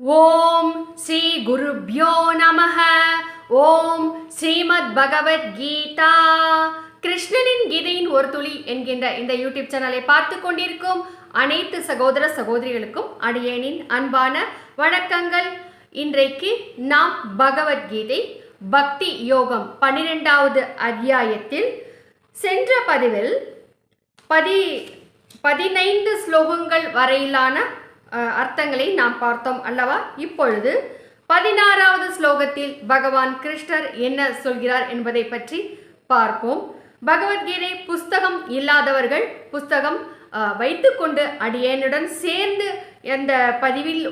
ஓம் ஸ்ரீ குருப்யோ நமः ஓம் ஸ்ரீமத் பகவத்கீதா கிருஷ்ணனின் கீதையின் ஒரு துளி என்கின்ற இந்த யூடியூப் சேனலை பார்த்து கொண்டிருக்கும் அனைத்து சகோதர சகோதரிகளுக்கும் அடியேனின் அன்பான வணக்கங்கள். இன்றைக்கு நாம் பகவத்கீதை பக்தி யோகம் பன்னிரெண்டாவது அத்தியாயத்தில் சென்ற பதிவில் பதி பதினைந்து ஸ்லோகங்கள் வரையிலான அர்த்தங்களை நாம் பார்த்தோம் அல்லவா? இப்பொழுது பதினாறாவது ஸ்லோகத்தில் பகவான் கிருஷ்ணர் என்ன சொல்கிறார் என்பதை பற்றி பார்ப்போம். பகவத்கீதை புஸ்தகம் இல்லாதவர்கள் புஸ்தகம் வைத்துக்கொண்டு அடியேனுடன் சேர்ந்து அந்த பதிவில்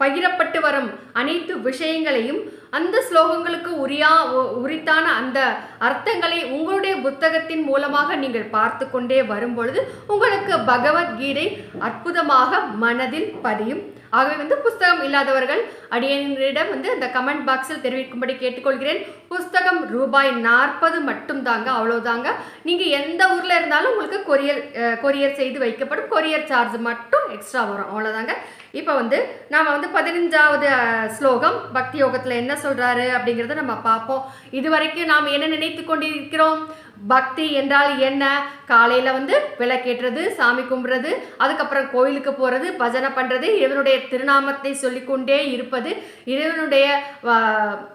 பகிரப்பட்டு வரும் அனைத்து விஷயங்களையும் அந்த ஸ்லோகங்களுக்கு உரியா உ- உரித்தான அந்த அர்த்தங்களை உங்களுடைய புத்தகத்தின் மூலமாக நீங்கள் பார்த்து கொண்டே வரும்பொழுது உங்களுக்கு பகவத்கீதை அற்புதமாக மனதில் பதியும். ஆகவே வந்து புஸ்தகம் இல்லாதவர்கள் அடியனிடம் வந்து அந்த கமெண்ட் பாக்ஸில் தெரிவிக்கும்படி கேட்டுக்கொள்கிறேன். புஸ்தகம் ரூபாய் நாற்பது மட்டும் தாங்க அவ்வளோதாங்க நீங்கள் எந்த ஊரில் இருந்தாலும் உங்களுக்கு கொரியர் கொரியர் செய்து வைக்கப்படும் கொரியர் சார்ஜ் மட்டும் எக்ஸ்ட்ரா வரும். அவ்வளோதாங்க இப்போ வந்து நாம் வந்து பதினஞ்சாவது ஸ்லோகம் பக்தி யோகத்தில் என்ன சொல்கிறாரு அப்படிங்கிறத நம்ம பார்ப்போம். இதுவரைக்கும் நாம் என்ன நினைத்து கொண்டிருக்கிறோம்? பக்தி என்றால் என்ன? காலையில் வந்து விளக்கேற்றது சாமி கும்பிட்றது அதுக்கப்புறம் கோயிலுக்கு போகிறது பஜனை பண்ணுறது இறைவனுடைய திருநாமத்தை சொல்லிக்கொண்டே இருப்பது இறைவனுடைய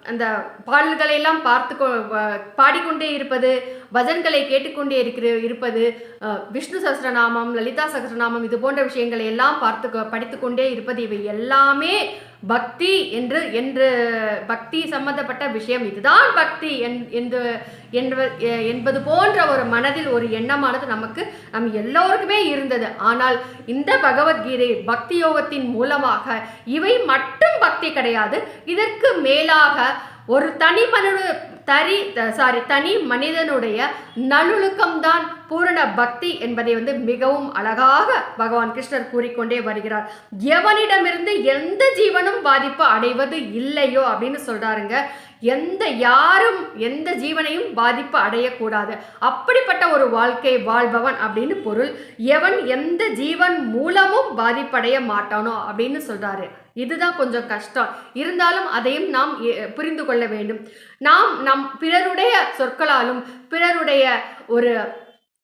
அந்த பாடல்களையெல்லாம் பார்த்து கொ- பாடிக்கொண்டே இருப்பது பஜன்களை கேட்டுக்கொண்டே இருக்கிற இருப்பது விஷ்ணு சஹஸ்ரநாமம் லலிதா சஹஸ்ரநாமம் இது போன்ற விஷயங்களை எல்லாம் பார்த்து படித்துக்கொண்டே இருப்பது இவை எல்லாமே பக்தி என்று என்று பக்தி சம்பந்தப்பட்ட விஷயம். இதுதான் பக்தி என்- என்று என்ப- என்பது போன்ற ஒரு மனதில் ஒரு எண்ணமானது நமக்கு நம் எல்லோருக்குமே இருந்தது. ஆனால் இந்த பகவத்கீதை பக்தி யோகத்தின் மூலமாக இவை மட்டும் பக்தி கிடையாது. இதற்கு மேலாக ஒரு தனி மனித தரி சாரி தனி மனிதனுடைய நல்லொழுக்கம்தான் பூரண பக்தி என்பதை வந்து மிகவும் அழகாக பகவான் கிருஷ்ணர் கூறிக்கொண்டே வருகிறார். எவனிடமிருந்து எந்த ஜீவனும் பாதிப்பு அடைவது இல்லையோ அப்படின்னு சொல்றாருங்க. எந்த யாரும் எந்த ஜீவனையும் பாதிப்பு அடையக்கூடாது. அப்படிப்பட்ட ஒரு வாழ்க்கை வாழ்பவன் அப்படின்னு பொருள் எவன் எந்த ஜீவன் மூலமும் பாதிப்படைய மாட்டானோ அப்படின்னு சொல்றாரு. இதுதான் கொஞ்சம் கஷ்டம். இருந்தாலும் அதையும் நாம் புரிந்து கொள்ள வேண்டும். நாம் நம் பிறருடைய சொற்களாலும் பிறருடைய ஒரு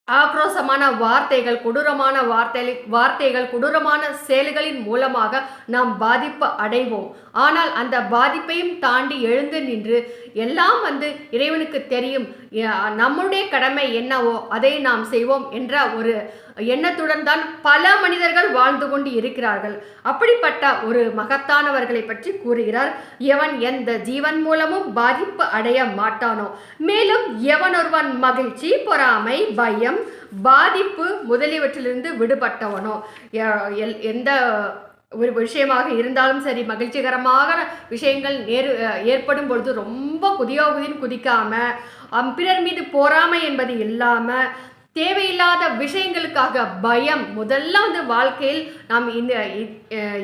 ஆக்ரோசமான வார்த்தைகள் கொடூரமான வார்த்தை வார்த்தைகள் கொடூரமான செயல்களின் மூலமாக நாம் பாதிப்பு அடைவோம். ஆனால் அந்த பாதிப்பையும் தாண்டி எழுந்து நின்று எல்லாம் வந்து இறைவனுக்கு தெரியும் நம்முடைய கடமை என்னவோ அதை நாம் செய்வோம் என்ற ஒரு எண்ணத்துடன் தான் பல மனிதர்கள் வாழ்ந்து கொண்டு இருக்கிறார்கள். அப்படிப்பட்ட ஒரு மகத்தானவர்களை பற்றி கூறுகிறார் எவன் எந்த ஜீவன் மூலமும் பாதிப்பு அடைய மாட்டானோ. மேலும் எவனொருவன் மகிழ்ச்சி பொறாமை பயம் பாதிப்பு முதலியவற்றிலிருந்து விடுபட்டவனோ. எல்- எந்த ஒரு விஷயமாக இருந்தாலும் சரி மகிழ்ச்சிகரமாக விஷயங்கள் நேரு ஏற்படும் பொழுது ரொம்ப குதியோகுதின்னு குதிக்காம பிறர் மீது பொறாமை என்பது இல்லாமல் தேவையில்லாத விஷயங்களுக்காக பயம். முதல்ல வந்து வாழ்க்கையில் நாம் இந்த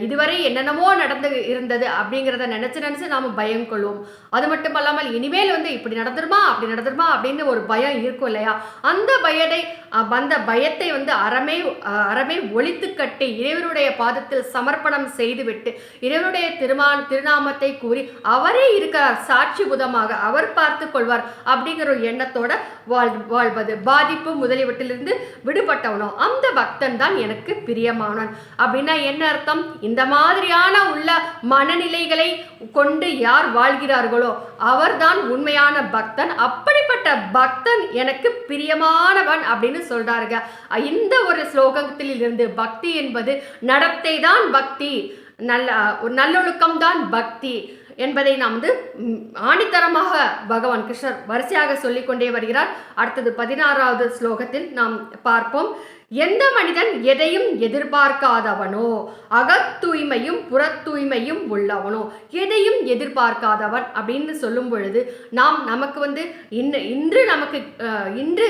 இதுவரை என்னென்னமோ நடந்து இருந்தது அப்படிங்கிறத நினச்சி நினச்சி நாம் பயம் கொள்வோம். அது மட்டும் அல்லாமல் இனிமேல் வந்து இப்படி நடந்துருமா அப்படி நடந்துருமா அப்படின்னு ஒரு பயம் இருக்கும் இல்லையா? அந்த பயத்தை வந்த பயத்தை வந்து அறமே அறமே ஒழித்து கட்டி இறைவனுடைய பாதத்தில் சமர்ப்பணம் செய்துவிட்டு இறைவனுடைய திருமா திருநாமத்தை கூறி அவரே இருக்கிறார். சாட்சி புதமாக அவர் பார்த்து கொள்வார் அப்படிங்கிற ஒரு எண்ணத்தோட வாழ் வாழ்வது. பாதிப்பு முதலியவற்றிலிருந்து விடுபட்டவனோ அந்த பக்தன் தான் எனக்கு பிரியமானவன். அப்படின்னா என்ன அர்த்தம்? இந்த மாதிரியான உள்ள மனநிலைகளை கொண்டு யார் வாழ்கிறார்களோ அவர்தான் உண்மையான பக்தன். அப்படிப்பட்ட பக்தன் எனக்கு பிரியமானவன் அப்படின்னு சொல்றாருங்க. இந்த ஒரு ஸ்லோகத்தில் இருந்து பக்தி என்பது நடத்தை தான் பக்தி. நல்ல ஒரு நல்லொழுக்கம் தான் பக்தி என்பதை நாம் வந்து ஆணித்தரமாக பகவான் கிருஷ்ணர் வரிசையாக சொல்லிக்கொண்டே வருகிறார். அடுத்தது பதினாறாவது ஸ்லோகத்தில் நாம் பார்ப்போம். எந்த மனிதன் எதையும் எதிர்பார்க்காதவனோ அகத் தூய்மையும் தூய்மையும் உள்ளவனோ எதையும் எதிர்பார்க்காதவன் அப்படின்னு சொல்லும் பொழுது நாம் நமக்கு வந்து இன்று இன்று நமக்கு அஹ், இன்று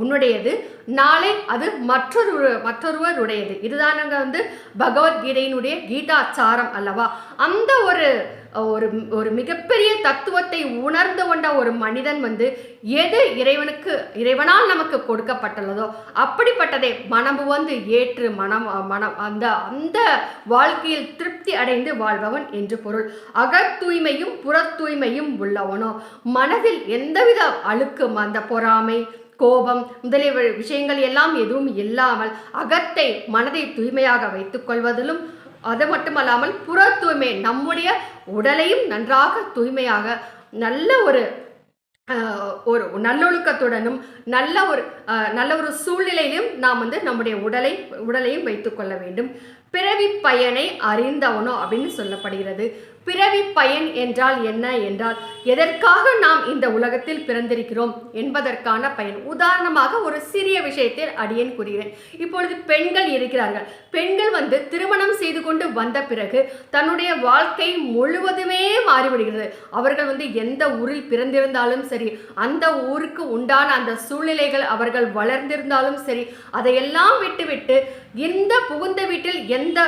உன்னுடையது. நாளை அது மற்றொரு மற்றொருவருடையது. இதுதானங்க வந்து பகவத்கீதையினுடைய கீதாச்சாரம் அல்லவா? அந்த ஒரு ஒரு ஒரு மிகப்பெரிய தத்துவத்தை உணர்ந்து கொண்ட ஒரு மனிதன் வந்து எது இறைவனுக்கு இறைவனால் நமக்கு கொடுக்கப்பட்டுள்ளதோ அப்படிப்பட்டதை மனமு வந்து ஏற்று மனம் மனம் அந்த அந்த வாழ்க்கையில் திருப்தி அடைந்து வாழ்பவன் என்று பொருள். அகத் தூய்மையும் புற தூய்மையும் உள்ளவனோ? மனதில் எந்தவித அழுக்கும் அந்த பொறாமை? கோபம் முதலிய விஷயங்கள் எல்லாம் எதுவும் இல்லாமல் அகத்தை மனதை தூய்மையாக வைத்துக்கொள்வதிலும் அது மட்டுமல்லாமல் புற தூய்மை நம்முடைய உடலையும் நன்றாக தூய்மையாக நல்ல ஒரு ஒரு நல்லொழுக்கத்துடனும் நல்ல ஒரு நல்ல ஒரு சூழ்நிலையிலும் நாம் வந்து நம்முடைய உடலை உடலையும் வைத்துக்கொள்ள வேண்டும். பிறவி பயனை அறிந்தவனோ அப்படின்னு சொல்லப்படுகிறது. பிறவி பயன் என்றால் என்ன என்றால் எதற்காக நாம் இந்த உலகத்தில் பிறந்திருக்கிறோம் என்பதற்கான பயன். உதாரணமாக ஒரு சிறிய விஷயத்தில் அடியேன் கூறுகிறேன். இப்பொழுது பெண்கள் இருக்கிறார்கள். பெண்கள் வந்து திருமணம் செய்து கொண்டு வந்த பிறகு தன்னுடைய வாழ்க்கை முழுவதுமே மாறிவிடுகிறது. அவர்கள் வந்து எந்த ஊரில் பிறந்திருந்தாலும் சரி அந்த ஊருக்கு உண்டான அந்த சூழ்நிலைகள் அவர்கள் வளர்ந்திருந்தாலும் சரி அதையெல்லாம் விட்டுவிட்டு எந்த புகுந்த வீட்டில் எந்த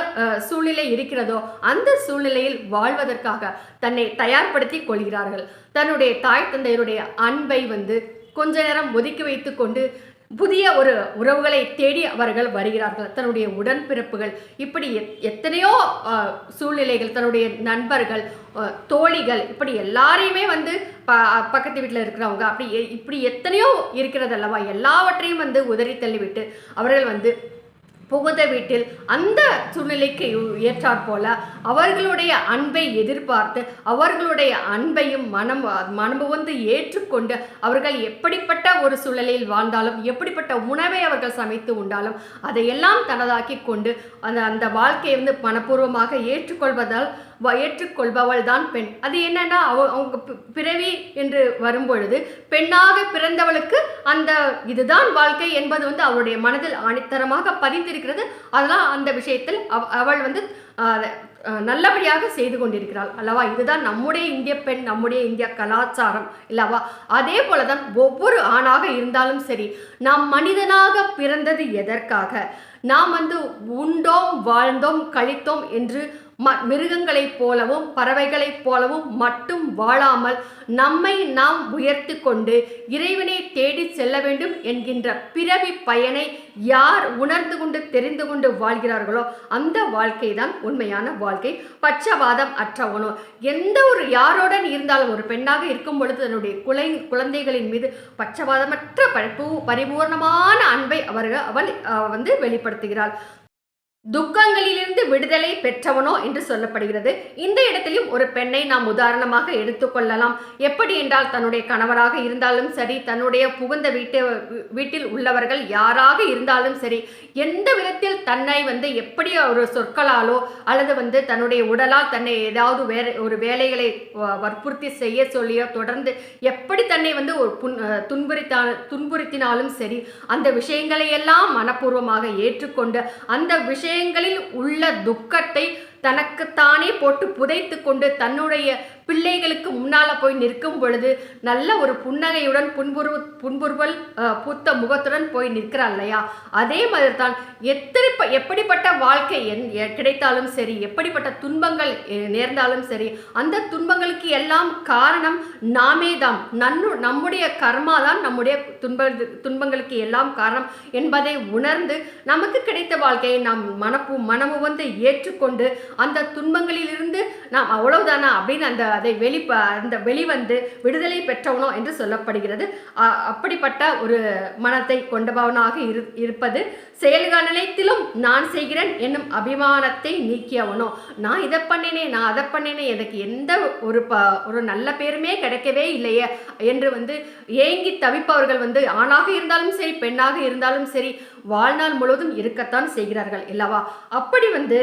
சூழ்நிலை இருக்கிறதோ அந்த சூழ்நிலையில் வாழ்வதற்காக தன்னை தயார்படுத்தி கொள்கிறார்கள். தன்னுடைய தாய் தந்தையருடைய அன்பை வந்து கொஞ்ச நேரம் ஒதுக்கி வைத்து கொண்டு புதிய ஒரு உறவுகளை தேடி அவர்கள் வருகிறார்கள். தன்னுடைய உடன்பிறப்புகள் இப்படி எத்- எத்தனையோ சூழ்நிலைகள் தன்னுடைய நண்பர்கள் தோழிகள் இப்படி எல்லாரையுமே வந்து ப பக்கத்து வீட்டில் இருக்கிறவங்க அப்படி எ- இப்படி எத்தனையோ இருக்கிறது அல்லவா எல்லாவற்றையும் வந்து உதறி தள்ளிவிட்டு அவர்கள் வந்து புகுந்த வீட்டில் அந்த சூழ்நிலைக்கு ஏற்றாற் போல அவர்களுடைய அன்பை எதிர்பார்த்து அவர்களுடைய அன்பையும் மனம் மனமு வந்து ஏற்றுக்கொண்டு அவர்கள் எப்படிப்பட்ட ஒரு சூழலில் வாழ்ந்தாலும் எப்படிப்பட்ட உணவை அவர்கள் சமைத்து உண்டாலும் அதையெல்லாம் தனதாக்கி கொண்டு அந்த அந்த வாழ்க்கையை வந்து மனப்பூர்வமாக ஏற்றுக்கொள்வதால் ஏற்றுக்கொள்பவள் தான் பெண். அது என்னன்னா அவ அவங்க பிறவி என்று வரும்பொழுது பெண்ணாக பிறந்தவளுக்கு அந்த இதுதான் வாழ்க்கை என்பது வந்து அவளுடைய மனதில் ஆணித்தரமாக பதிந்திருக்கிறது. அதனால் அந்த விஷயத்தில் அவ- அவள் வந்து நல்லபடியாக செய்து கொண்டிருக்கிறாள். அல்லவா? இதுதான் நம்முடைய இந்திய பெண் நம்முடைய இந்திய கலாச்சாரம். இல்லவா? அதே போலதான் ஒவ்வொரு ஆணாக இருந்தாலும் சரி நாம் மனிதனாக பிறந்தது எதற்காக? நாம் வந்து உண்டோம் வாழ்ந்தோம் கழித்தோம் என்று ம மிருகங்களைப் போலவும் பறவைகளைப் போலவும் மட்டும் வாழாமல் நம்மை நாம் உயர்த்து கொண்டு இறைவனை தேடி செல்ல வேண்டும் என்கின்ற பிறவி பயனை யார் உணர்ந்து கொண்டு தெரிந்து கொண்டு வாழ்கிறார்களோ அந்த வாழ்க்கை தான் உண்மையான வாழ்க்கை. பட்சவாதம் அற்றவனோ எந்த ஒரு யாருடன் இருந்தாலும் ஒரு பெண்ணாக இருக்கும் பொழுது தன்னுடைய குலை குழந்தைகளின் மீது பட்சவாதமற்ற பரிபூ பரிபூர்ணமான அன்பை அவர்கள் அவள் வந்து வெளிப்படுத்துகிறாள். துக்கங்களிலிருந்து விடுதலை பெற்றவனோ என்று சொல்லப்படுகிறது. இந்த இடத்திலும் ஒரு பெண்ணை நாம் உதாரணமாக எடுத்துக்கொள்ளலாம் எப்படி என்றால் தன்னுடைய கணவராக இருந்தாலும் சரி தன்னுடைய புகுந்த வீட்டு வீட்டில் உள்ளவர்கள் யாராக இருந்தாலும் சரி எந்த விதத்தில் தன்னை வந்து எப்படி ஒரு சொற்களாலோ அல்லது வந்து தன்னுடைய உடலால் தன்னை ஏதாவது வேற ஒரு வேலைகளை வ- வற்புறுத்தி செய்ய சொல்லியோ தொடர்ந்து எப்படி தன்னை வந்து ஒரு புன் துன்புறுத்தா துன்புறுத்தினாலும் சரி அந்த விஷயங்களை எல்லாம் மனப்பூர்வமாக ஏற்றுக்கொண்டு அந்த விஷயங்களில் உள்ள துக்கத்தை தனக்குத்தானே போட்டு புதைத்து கொண்டு தன்னுடைய பிள்ளைகளுக்கு முன்னால போய் நிற்கும் பொழுது நல்ல ஒரு புன்னகையுடன் புன்புரு புன்புறுவல் பூத்த முகத்துடன் போய் நிற்கிறாள் இல்லையா? அதே மாதிரி தான் எத்தனை ப- எப்படிப்பட்ட வாழ்க்கை என் கிடைத்தாலும் சரி எப்படிப்பட்ட துன்பங்கள் நேர்ந்தாலும் சரி அந்த துன்பங்களுக்கு எல்லாம் காரணம் நாமே தான். நன்னு நம்முடைய கர்மா தான் நம்முடைய துன்ப துன்பங்களுக்கு எல்லாம் காரணம் என்பதை உணர்ந்து நமக்கு கிடைத்த வாழ்க்கையை நாம் மனப்பு மனமு வந்து ஏற்றுக்கொண்டு அந்த துன்பங்களிலிருந்து நாம் அவ்வளவுதானா அப்படின்னு அந்த அதை வெளி அந்த வெளிவந்து விடுதலை பெற்றவனோ என்று சொல்லப்படுகிறது. அ- அப்படிப்பட்ட ஒரு மனத்தை கொண்டவனாக இரு இருப்பது செயல்கள் அனைத்திலும் நான் செய்கிறேன் என்னும் அபிமானத்தை நீக்கியவனோ. நான் இதை பண்ணினே நான் அதை பண்ணினே எனக்கு எந்த ஒரு ப ஒரு நல்ல பேருமே கிடைக்கவே இல்லையே என்று வந்து ஏங்கி தவிப்பவர்கள் வந்து ஆணாக இருந்தாலும் சரி பெண்ணாக இருந்தாலும் சரி வாழ்நாள் முழுவதும் இருக்கத்தான் செய்கிறார்கள் இல்லவா அப்படி வந்து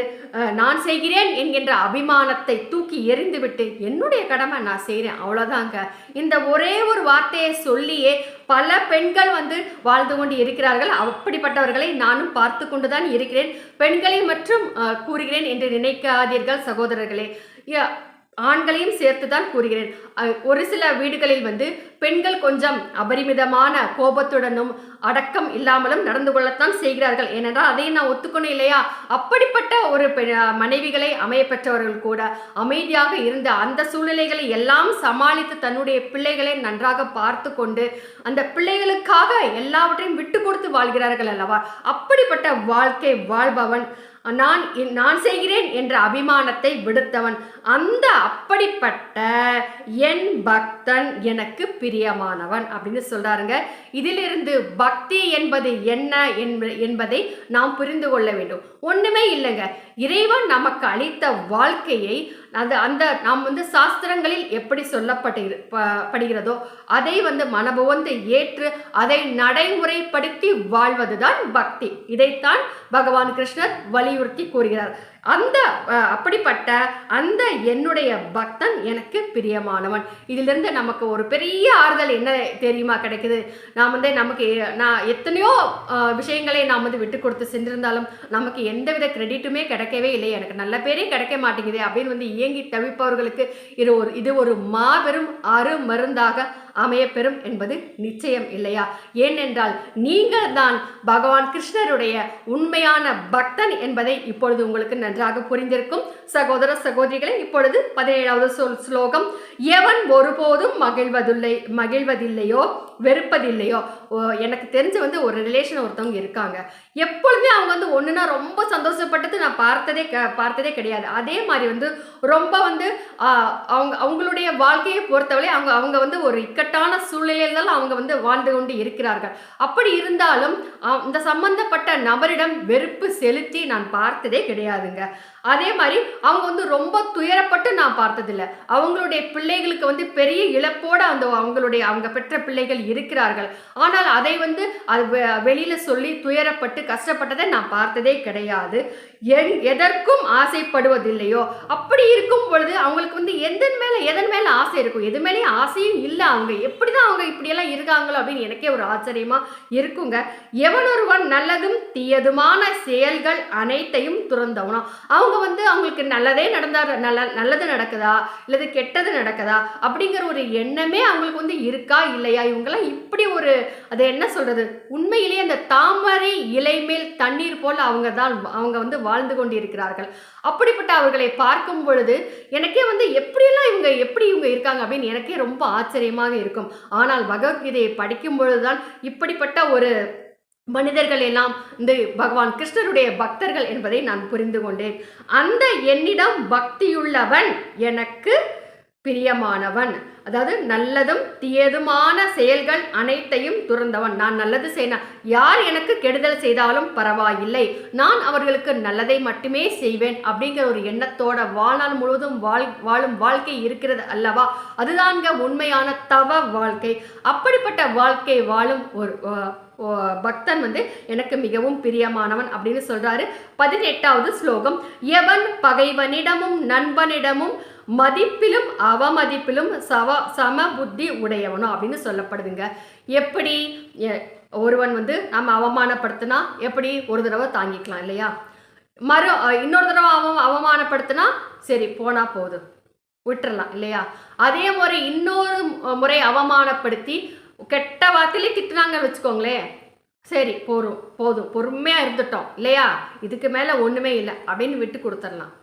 நான் செய்கிறேன் என்கின்ற அபிமானத்தை தூக்கி எறிந்துவிட்டு என்னுடைய கடமை நான் செய்கிறேன் அவ்வளோதாங்க இந்த ஒரே ஒரு வார்த்தையை சொல்லியே பல பெண்கள் வந்து வாழ்ந்து கொண்டு இருக்கிறார்கள். அப்படிப்பட்டவர்களை நானும் பார்த்து கொண்டுதான் இருக்கிறேன். பெண்களை மற்றும் கூறுகிறேன் என்று நினைக்காதீர்கள் சகோதரர்களே. ய- ஆண்களையும் சேர்த்து தான் கூறுகிறேன் ஒரு சில வீடுகளில் வந்து பெண்கள் கொஞ்சம் அபரிமிதமான கோபத்துடனும் அடக்கம் இல்லாமலும் நடந்து கொள்ளத்தான் செய்கிறார்கள். ஏனென்றால் அதையும் நான் ஒத்துக்கணும் இல்லையா? அப்படிப்பட்ட ஒரு பெ- மனைவிகளை அமையப்பெற்றவர்கள் கூட அமைதியாக இருந்த அந்த சூழ்நிலைகளை எல்லாம் சமாளித்து தன்னுடைய பிள்ளைகளை நன்றாக பார்த்து கொண்டு அந்த பிள்ளைகளுக்காக எல்லாவற்றையும் விட்டு கொடுத்து வாழ்கிறார்கள் அல்லவா? அப்படிப்பட்ட வாழ்க்கை வாழ்பவன் நான் நான் செய்கிறேன் என்ற அபிமானத்தை விடுத்தவன். அந்த அப்படிப்பட்ட என் பக்தன் எனக்கு பிரியமானவன் அப்படின்னு சொல்றாருங்க. இதிலிருந்து பக்தி என்பது என்ன என்ப- என்பதை நாம் புரிந்து கொள்ள வேண்டும். ஒண்ணுமே இல்லைங்க. இறைவன் நமக்கு அளித்த வாழ்க்கையை அது அந்த நாம் வந்து சாஸ்திரங்களில் எப்படி சொல்லப்பட்டு படுகிறதோ அதை வந்து மனபுவந்து ஏற்று அதை நடைமுறைப்படுத்தி வாழ்வதுதான் பக்தி. இதைத்தான் பகவான் கிருஷ்ணர் வலியுறுத்தி கூறுகிறார். அந்த அப்படிப்பட்ட அந்த என்னுடைய பக்தன் எனக்கு பிரியமானவன். இதிலிருந்து நமக்கு ஒரு பெரிய ஆறுதல் என்ன தெரியுமா கிடைக்குது? நாம் வந்து நமக்கு நான் எத்தனையோ விஷயங்களை நாம் வந்து விட்டு கொடுத்து சென்றிருந்தாலும் நமக்கு எந்தவித கிரெடிட்டுமே கிடைக்கவே இல்லை. எனக்கு நல்ல பேரே கிடைக்க மாட்டேங்குது அப்படின்னு வந்து இயங்கி தவிப்பவர்களுக்கு இது ஒரு இது ஒரு மாபெரும் அருமருந்தாக அமையப்பெறும் என்பது நிச்சயம் இல்லையா? ஏனென்றால் நீங்கள் தான் பகவான் கிருஷ்ணருடைய உண்மையான பக்தன் என்பதை இப்பொழுது உங்களுக்கு நன்றாக புரிந்திருக்கும். சகோதர சகோதரிகளே இப்பொழுது பதினேழாவது சொல் ஸ்லோகம். எவன் ஒருபோதும் மகிழ்வதில்லை மகிழ்வதில்லையோ வெறுப்பதில்லையோ? ஓ, எனக்கு தெரிஞ்சு வந்து ஒரு ரிலேஷன் ஒருத்தவங்க இருக்காங்க. எப்பொழுதுமே அவங்க வந்து ஒன்றுனா ரொம்ப சந்தோஷப்பட்டது நான் பார்த்ததே க பார்த்ததே கிடையாது. அதே மாதிரி வந்து ரொம்ப வந்து அவங்க அவங்களுடைய வாழ்க்கையை பொறுத்தவரை அவங்க அவங்க வந்து ஒரு இக்கட்டான சூழ்நிலையில் தான் அவங்க வந்து வாழ்ந்து கொண்டு இருக்கிறார்கள். அப்படி இருந்தாலும் இந்த சம்பந்தப்பட்ட நபரிடம் வெறுப்பு செலுத்தி நான் பார்த்ததே கிடையாதுங்க. அதே மாதிரி அவங்க வந்து ரொம்ப துயரப்பட்டு நான் பார்த்ததில்ல. அவங்களுடைய பிள்ளைகளுக்கு வந்து பெரிய இழப்போடு அந்த அவங்களுடைய அவங்க பெற்ற பிள்ளைகள் இருக்கிறார்கள். ஆனால் அதை வந்து அது வெ- சொல்லி துயரப்பட்டு கஷ்டப்பட்டதை நான் பார்த்ததே கிடையாது. என் எதற்கும் ஆசைப்படுவதில்லையோ? அப்படி இருக்கும் பொழுது அவங்களுக்கு வந்து எதன் மேலே எதன் மேலே ஆசை இருக்கும்? எது மேலேயும் ஆசையும் இல்லை அவங்க எப்படி தான் அவங்க இப்படியெல்லாம் இருக்காங்களோ அப்படின்னு எனக்கே ஒரு ஆச்சரியமாக இருக்குங்க. எவனொருவன் நல்லதும் தீயதுமான செயல்கள் அனைத்தையும் துறந்தவனோ அவங்க வந்து அவங்களுக்கு நல்லதே நடந்தா நல்ல நல்லது நடக்குதா? இல்லது கெட்டது நடக்குதா? அப்படிங்கிற ஒரு எண்ணமே அவங்களுக்கு வந்து இருக்கா இல்லையா? இவங்கெல்லாம் இப்படி ஒரு அது என்ன சொல்றது? உண்மையிலேயே அந்த தாமரை இலை மேல் தண்ணீர் போல் அவங்க தான் அவங்க வந்து வாழ்ந்து கொண்டிருக்கிறார்கள். அப்படிப்பட்ட அவர்களை பார்க்கும் பொழுது எனக்கே வந்து எப்படியெல்லாம் இவங்க எப்படி இவங்க இருக்காங்க அப்படின்னு எனக்கே ரொம்ப ஆச்சரியமாக இருக்கும். ஆனால் பகவத்கீதையை படிக்கும் பொழுதுதான் இப்படிப்பட்ட ஒரு மனிதர்கள் எல்லாம் இந்த பகவான் கிருஷ்ணருடைய பக்தர்கள் என்பதை நான் புரிந்து கொண்டேன். அந்த என்னிடம் பக்தியுள்ளவன் எனக்கு பிரியமானவன். அதாவது நல்லதும் தீயதுமான செயல்கள் அனைத்தையும் துறந்தவன். நான் நல்லது செய்ய யார் எனக்கு கெடுதல் செய்தாலும் பரவாயில்லை. நான் அவர்களுக்கு நல்லதை மட்டுமே செய்வேன் அப்படிங்கிற ஒரு எண்ணத்தோட வாழ்நாள் முழுவதும் வாழ் வாழும் வாழ்க்கை இருக்கிறது அல்லவா? அதுதாங்க உண்மையான தவ வாழ்க்கை. அப்படிப்பட்ட வாழ்க்கை வாழும் ஒரு பக்தன் வந்து எனக்கு மிகவும் பிரியமானவன் அப்படின்னு சொல்றாரு. பதினெட்டாவது ஸ்லோகம். எவன் பகைவனிடமும் நண்பனிடமும் மதிப்பிலும் அவமதிப்பிலும் சவ சம புத்தி உடையவனும் அப்படின்னு சொல்லப்படுதுங்க. எப்படி? எ- ஒருவன் வந்து நம்ம அவமானப்படுத்தினா எப்படி? ஒரு தடவை தாங்கிக்கலாம் இல்லையா? மறு இன்னொரு தடவை அவ அவமானப்படுத்தினா சரி போனா போதும். விட்டுறலாம் இல்லையா? அதே முறை இன்னொரு முறை அவமானப்படுத்தி கெட்ட வார்த்தையிலே திட்டுனாங்க வச்சுக்கோங்களேன். சரி போதும் போதும் பொறுமையாக இருந்துட்டோம் இல்லையா? இதுக்கு மேலே ஒன்றுமே இல்லை அப்படின்னு விட்டு கொடுத்துடலாம்.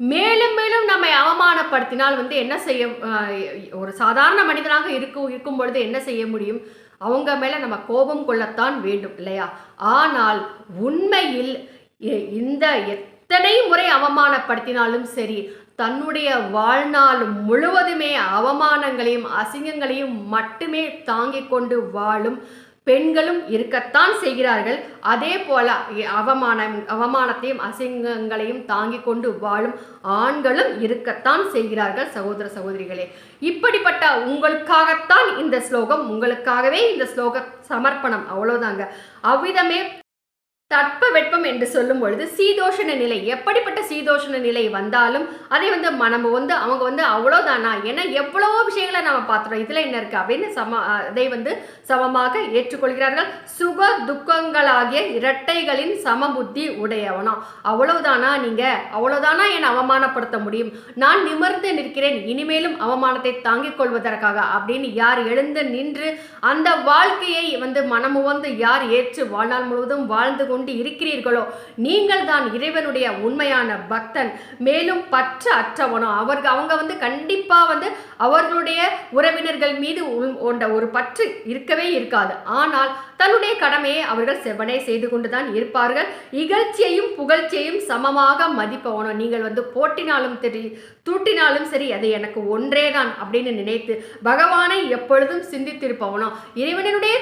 மேலும் மேலும் நம்மை அவமானப்படுத்தினால் வந்து என்ன செய்ய ஒரு சாதாரண மனிதனாக இருக்கும் இருக்கும் பொழுது என்ன செய்ய முடியும்? அவங்க மேலே நம்ம கோபம் கொள்ளத்தான் வேண்டும் இல்லையா? ஆனால் உண்மையில் இந்த எத்தனை முறை அவமானப்படுத்தினாலும் சரி தன்னுடைய வாழ்நாள் முழுவதுமே அவமானங்களையும் அசிங்கங்களையும் மட்டுமே தாங்கிக் கொண்டு வாழும் பெண்களும் இருக்கத்தான் செய்கிறார்கள். அதே போல அவமானம் அவமானத்தையும் அசிங்கங்களையும் தாங்கிக் கொண்டு வாழும் ஆண்களும் இருக்கத்தான் செய்கிறார்கள் சகோதர சகோதரிகளே. இப்படிப்பட்ட உங்களுக்காகத்தான் இந்த ஸ்லோகம் உங்களுக்காகவே இந்த ஸ்லோக சமர்ப்பணம். அவ்வளோதாங்க அவ்விதமே தட்ப வெப்பம் என்று சொல்லும் பொழுது சீதோஷண நிலை. எப்படிப்பட்ட சீதோஷண நிலை வந்தாலும் அதை வந்து ம- நம்ம வந்து அவங்க வந்து அவ்வளோதானா ஏன்னா எவ்வளவோ விஷயங்களை நம்ம பார்த்துறோம் இதில் என்ன இருக்குது அப்படின்னு சம அதை வந்து சமமாக ஏற்றுக்கொள்கிறார்கள். சுக துக்கங்களாகிய இரட்டைகளின் சமபுத்தி உடையவனோ. அவ்வளவுதானா நீங்கள் அவ்வளோதானா என்னை அவமானப்படுத்த முடியும்? நான் நிமிர்ந்து நிற்கிறேன். இனிமேலும் அவமானத்தை தாங்கிக் கொள்வதற்காக அப்படின்னு யார் எழுந்து நின்று அந்த வாழ்க்கையை வந்து மனமு வந்து யார் ஏற்று வாழ்நாள் முழுவதும் வாழ்ந்து கொண்டு இருக்கிறீர்களோ? நீங்கள் தான் இறைவனுடைய உண்மையான பக்தன். மேலும் பற்ற அற்றவனோ? அவர்கள் அவங்க வந்து கண்டிப்பாக வந்து அவர்களுடைய உறவினர்கள் மீது கொண்ட ஒரு பற்று இருக்கவே இருக்காது. ஆனால் தன்னுடைய கடமையை அவர்கள் செவ்வனே செய்து கொண்டு தான் இருப்பார்கள். இகழ்ச்சியையும் புகழ்ச்சியையும் சமமாக மதிப்பவனோ? நீங்கள் வந்து போட்டினாலும் சரி தூட்டினாலும் சரி அது எனக்கு ஒன்றே தான் அப்படின்னு நினைத்து பகவானை எப்பொழுதும் சிந்தித்திருப்பவனோ? இறைவனுடைய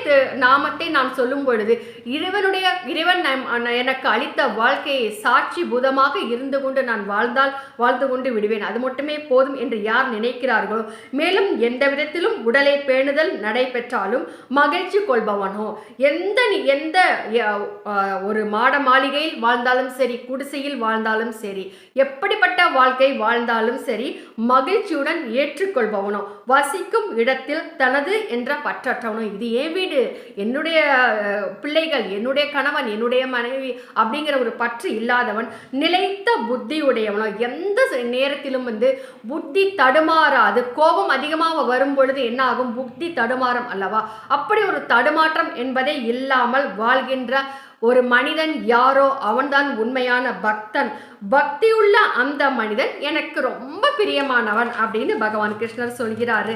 நாமத்தை நான் சொல்லும் பொழுது இறைவனுடைய இறைவன் நம்- எனக்கு அளித்த வாழ்க்கையை சாட்சி பூதமாக இருந்து கொண்டு நான் வாழ்ந்தால் வாழ்ந்து கொண்டு விடுவேன். அது மட்டுமே போதும் என்று யார் நினைக்கிறார்களோ? மேலும் எந்த விதத்திலும் உடலை பேணுதல் நடைபெற்றாலும் மகிழ்ச்சி கொள்பவனோ? எந்த எந்த ஒரு மாட மாளிகையில் வாழ்ந்தாலும் சரி குடிசையில் வாழ்ந்தாலும் சரி எப்படிப்பட்ட வாழ்க்கை வாழ்ந்தாலும் சரி மகிழ்ச்சியுடன் ஏற்றுக்கொள்பவனோ? வசிக்கும் இடத்தில் தனது என்ற பற்றற்றவனோ? இது ஏன் வீடு? என்னுடைய பிள்ளைகள் என்னுடைய கணவன் என்னுடைய மனைவி அப்படிங்கிற ஒரு பற்று இல்லாதவன் நிலைத்த புத்தியுடையவனோ எந்த நேரத்திலும் வந்து புத்தி தடுமாறாது. கோபம் அதிகமாக வரும் பொழுது என்ன ஆகும் புத்தி தடுமாறும் அல்லவா? அப்படி ஒரு தடுமாற்றம் என்பதே இல்லாமல் வாழ்கின்ற ஒரு மனிதன் யாரோ அவன்தான் உண்மையான பக்தன். பக்தியுள்ள அந்த மனிதன் எனக்கு ரொம்ப பிரியமானவன் அப்படின்னு பகவான் கிருஷ்ணர் சொல்கிறாரு.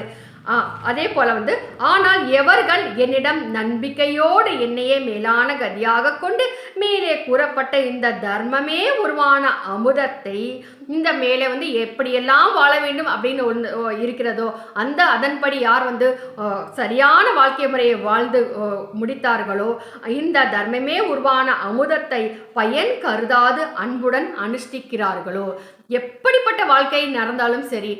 அதே போல வந்து ஆனால் எவர்கள் என்னிடம் நம்பிக்கையோடு என்னையே மேலான கதியாக கொண்டு மேலே கூறப்பட்ட இந்த தர்மமே உருவான அமுதத்தை இந்த மேலே வந்து எப்படியெல்லாம் வாழ வேண்டும் அப்படின்னு ஒன்று இருக்கிறதோ அந்த அதன்படி யார் வந்து சரியான வாழ்க்கை முறையை வாழ்ந்து முடித்தார்களோ இந்த தர்மமே உருவான அமுதத்தை பயன் கருதாது அன்புடன் அனுஷ்டிக்கிறார்களோ. எப்படிப்பட்ட வாழ்க்கை நடந்தாலும் சரி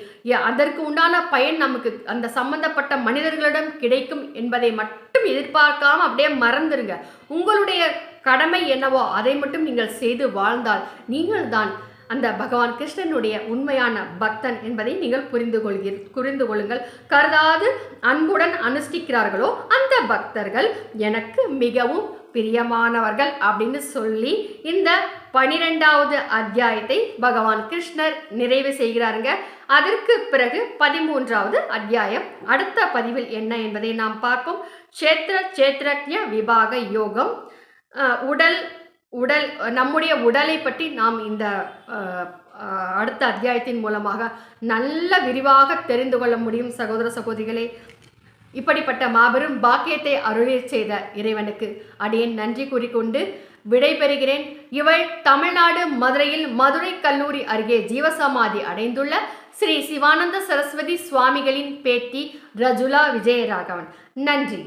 அதற்கு உண்டான பயன் நமக்கு அந்த சம்பந்தப்பட்ட மனிதர்களிடம் கிடைக்கும் என்பதை மட்டும் எதிர்பார்க்காம அப்படியே மறந்துருங்க. உங்களுடைய கடமை என்னவோ அதை மட்டும் நீங்கள் செய்து வாழ்ந்தால் நீங்கள் தான் அந்த பகவான் கிருஷ்ணனுடைய உண்மையான பக்தன் என்பதை நீங்கள் புரிந்து கொள்கிற புரிந்து கொள்ளுங்கள். கருதாது அன்புடன் அனுஷ்டிக்கிறார்களோ அந்த பக்தர்கள் எனக்கு மிகவும் பிரியமானவர்கள் அப்படின்னு சொல்லி இந்த பனிரெண்டாவது அத்தியாயத்தை பகவான் கிருஷ்ணர் நிறைவு செய்கிறாருங்க. அதற்கு பிறகு பதிமூன்றாவது அத்தியாயம். அடுத்த பதிவில் என்ன என்பதை நாம் பார்ப்போம். சேத்திர சேத்திரஜ்ய விபாக யோகம். உடல் உடல் நம்முடைய உடலை பற்றி நாம் இந்த அடுத்த அத்தியாயத்தின் மூலமாக நல்ல விரிவாக தெரிந்து கொள்ள முடியும் சகோதர சகோதரிகளே. இப்படிப்பட்ட மாபெரும் பாக்கியத்தை அருளிச் செய்த இறைவனுக்கு அடியேன் நன்றி கூறிக்கொண்டு விடைபெறுகிறேன். இவள் தமிழ்நாடு மதுரையில் மதுரை கல்லூரி அருகே ஜீவசமாதி அடைந்துள்ள ஸ்ரீ சிவானந்த சரஸ்வதி சுவாமிகளின் பேத்தி ரஜுலா விஜயராகவன். நன்றி.